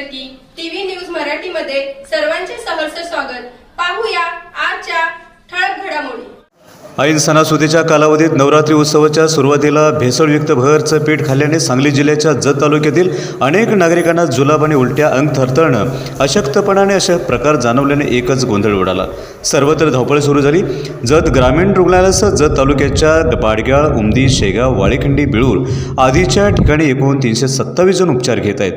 की TV news मराठीमध्ये सर्वांचे सहर्ष स्वागत. पाहूया आजच्या ठळक घडामोडी. ऐन सणासुदीच्या कालावधीत नवरात्री उत्सवाच्या सुरुवातीला भेसळयुक्त भरचं पीठ खाल्ल्याने सांगली जिल्ह्याच्या जत तालुक्यातील अनेक नागरिकांना जुलाब आणि उलट्या अंग थरथरणं अशक्तपणाने अशा प्रकार जाणवल्याने एकच गोंधळ उडाला. सर्वत्र धावपळ सुरू झाली. जत ग्रामीण रुग्णालयासह जत तालुक्याच्या बाडग्याळ उमदी शेगाव वाळेखंडी बिळूर आदीच्या ठिकाणी एकूण तीनशे सत्तावीस जण उपचार घेत आहेत.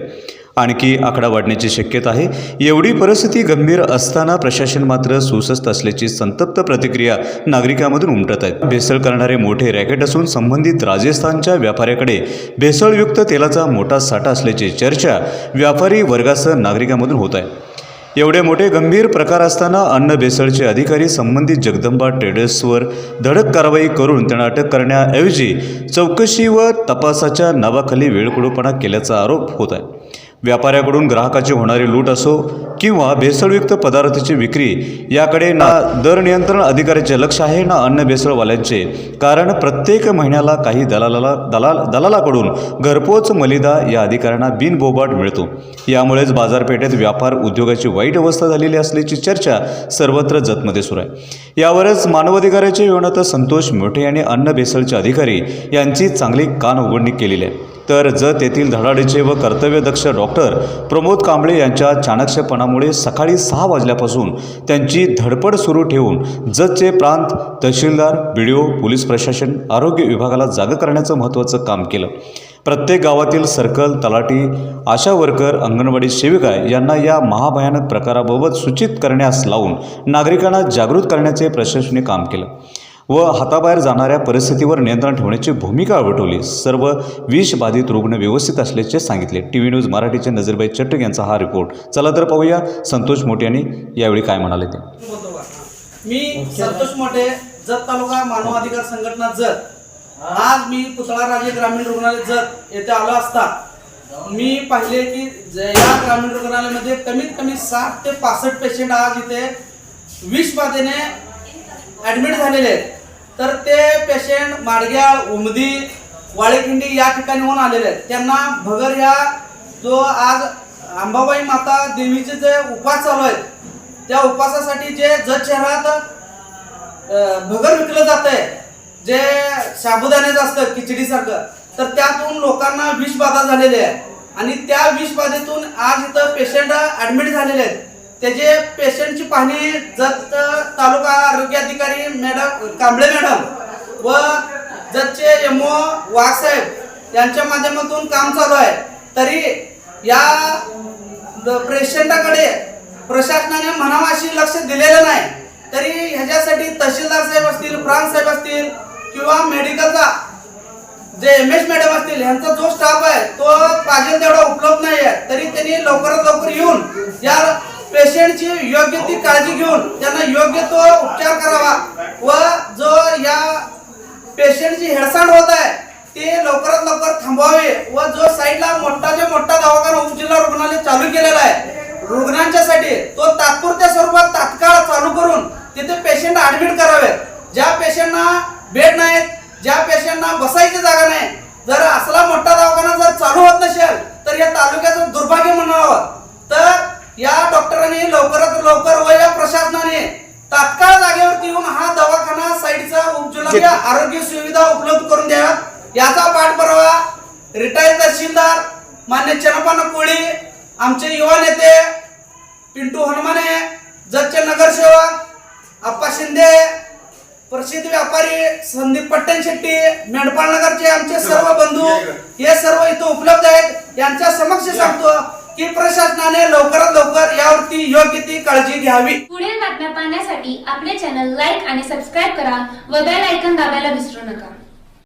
आणखी आकडा वाढण्याची शक्यता आहे. एवढी परिस्थिती गंभीर असताना प्रशासन मात्र सुसस्त असल्याची संतप्त प्रतिक्रिया नागरिकांमधून उमटत आहेत भेसळ करणारे मोठे रॅकेट असून संबंधित राजस्थानच्या व्यापाऱ्याकडे भेसळयुक्त तेलाचा मोठा साठा असल्याची चर्चा व्यापारी वर्गासह नागरिकांमधून होत आहे. एवढे मोठे गंभीर प्रकार असताना अन्न भेसळचे अधिकारी संबंधित जगदंबा ट्रेडर्सवर धडक कारवाई करून त्यांना अटक करण्याऐवजी चौकशी व तपासाच्या नावाखाली वेळकुडूपणा केल्याचा आरोप होत आहे. व्यापाऱ्याकडून ग्राहकाची होणारी लूट असो किंवा भेसळयुक्त पदार्थाची विक्री याकडे ना दर नियंत्रण अधिकाऱ्याचे लक्ष आहे ना अन्न भेसळवाल्यांचे. कारण प्रत्येक महिन्याला काही दलालाला दलाल दलालाकडून घरपोच मलिदा या अधिकाऱ्यांना बिनबोबाट मिळतो. यामुळेच बाजारपेठेत व्यापार उद्योगाची वाईट अवस्था झालेली असल्याची चर्चा सर्वत्र जतमध्ये सुरू आहे. यावरच मानवाधिकाराच्या विवणात संतोष मोठे आणि अन्न भेसळचे अधिकारी यांची चांगली कान उघडणी केलेली आहे. तर जत येथील धडाडीचे व कर्तव्यदक्ष डॉक्टर प्रमोद कांबळे यांच्या चाणक्यपणामुळे सकाळी सहा वाजल्यापासून त्यांची धडपड सुरू ठेवून जतचे प्रांत तहसीलदार बी डी ओ पोलीस प्रशासन आरोग्य विभागाला जागं करण्याचं महत्त्वाचं काम केलं. प्रत्येक गावातील सर्कल तलाठी आशा वर्कर अंगणवाडी सेविका यांना या महाभयानक प्रकाराबाबत सूचित करण्यास लावून नागरिकांना जागृत करण्याचे प्रशासनाने काम केलं. व हाताबाहेर जाणाऱ्या परिस्थितीवर नियंत्रण ठेवण्याची भूमिका आवटवली सर्व विष बाधित रुग्ण व्यवस्थित असल्याचे सांगितले. टी व्ही न्यूज मराठीचे नजरबाई चट्टक यांचा हा रिपोर्ट चला तर पाहूया संतोष मोटे यांनी यावेळी काय म्हणाले ते. मी संतोष मोठे जत तालुका मानव अधिकार संघटना जत. आज मी पुतळा राजे ग्रामीण रुग्णालय जत येथे आलो असता. मी पाहिले की ज- या ग्रामीण रुग्णालयामध्ये कमीत कमी साठ ते पासष्ट पेशंट आज इथे विष बाधेने ऍडमिट झालेले आहेत. तर ते पेशंट माडग्या उमदी वाळेखिंडी या ठिकाणीहून आलेले आहेत. त्यांना भगर ह्या जो आज अंबाबाई माता देवीचे जे उपास चालू आहेत त्या उपासासाठी जे जत शहरात भगर विकलं जात आहे जे साबुदाण्याचं असतं खिचडीसारखं तर त्यातून लोकांना विषबाधा झालेली आहे. आणि त्या विषबाधेतून आज इथं पेशंट ॲडमिट झालेले आहेत. त्याचे पेशंटची पाहणी जत तालुका आरोग्य अधिकारी मॅडम कांबळे मॅडम व जचे एम ओ वाघसाहेब यांच्या माध्यमातून काम चालू आहे. तरी या पेशंटाकडे प्रशासनाने म्हणावाशी लक्ष दिलेलं नाही. तरी ह्याच्यासाठी तहसीलदार साहेब असतील प्रांत साहेब असतील किंवा मेडिकलचा जे एम एस मॅडम असतील यांचा जो स्टाफ आहे तो पाहिजे तेवढा उपलब्ध नाही आहे तरी त्यांनी लवकरात लवकर येऊन या पेशंटची योग्य ती काळजी घेऊन त्यांना योग्य तो उपचार करावा. व जो या पेशंटची हेळसांड होत आहे ते लवकरात लवकर थांबवावे. व जो साईडला मोठा जे मोठा दवाखाना उपजिल्हा रुग्णालय चालू केलेला आहे रुग्णांच्यासाठी तो तात्पुरत्या स्वरूपात तात्काळ चालू करून तिथे पेशंट ऍडमिट करावेत ज्या पेशंटना बेड नाहीत ज्या पेशंटना बसायची जागा नाही जर असला मोठा दवाखाना जर चालू होत नसेल तर या तालुक्याचं दुर्भाग्य म्हणावं तर या डॉक्टरांनी लवकरात लवकर व या प्रशासनाने तात्काळ जागेवरती येऊन हा दवाखाना उपजिल्हा आरोग्य सुविधा उपलब्ध करून द्याव्यात याचा पाठपुरावा रिटायर तहसीलदार मान्य चनपाना कोळी आमचे युवा नेते पिंटू हनुमाने जतचे नगरसेवक आप्पा शिंदे प्रसिद्ध व्यापारी संदीप पट्टण शेट्टी मेंढपाळ नगरचे आमचे सर्व बंधू हे सर्व इथं उपलब्ध आहेत. यांच्या समक्ष सांगतो की प्रशासनाने लवकरात लवकर यावरती योग्य ती काळजी घ्यावी. पुढील बातम्या पाहण्यासाठी आपले चॅनल लाईक आणि सबस्क्राईब करा व बेल ऐकन दाबायला विसरू नका.